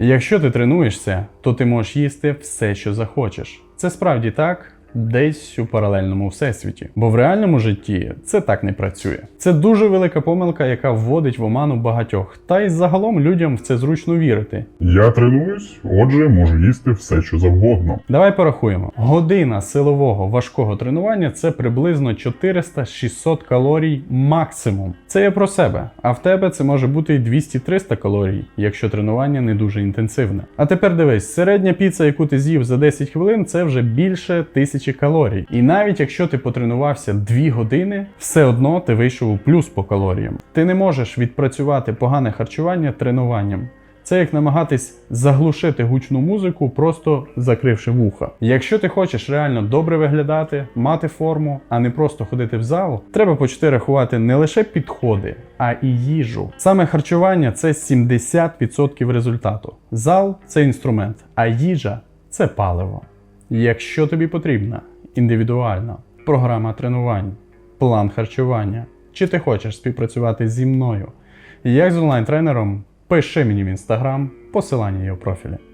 Якщо ти тренуєшся, то ти можеш їсти все, що захочеш. Це справді так. Десь у паралельному всесвіті, бо в реальному житті це так не працює. Це дуже велика помилка, яка вводить в оману багатьох, та й загалом людям в це зручно вірити. Я тренуюсь, отже, можу їсти все, що завгодно. Давай порахуємо. Година силового важкого тренування це приблизно 400-600 калорій максимум. Це я про себе. А в тебе це може бути і 200-300 калорій, якщо тренування не дуже інтенсивне. А тепер дивись, середня піца, яку ти з'їв за 10 хвилин, це вже більше тисячі калорій. І навіть якщо ти потренувався 2 години, все одно ти вийшов у плюс по калоріям. Ти не можеш відпрацювати погане харчування тренуванням. Це як намагатись заглушити гучну музику, просто закривши вуха. Якщо ти хочеш реально добре виглядати, мати форму, а не просто ходити в зал, треба почати рахувати не лише підходи, а і їжу. Саме харчування це 70% результату. Зал це інструмент, а їжа це паливо. Якщо тобі потрібна індивідуальна програма тренувань, план харчування, чи ти хочеш співпрацювати зі мною, як з онлайн-тренером, пиши мені в інстаграм, посилання у профілі.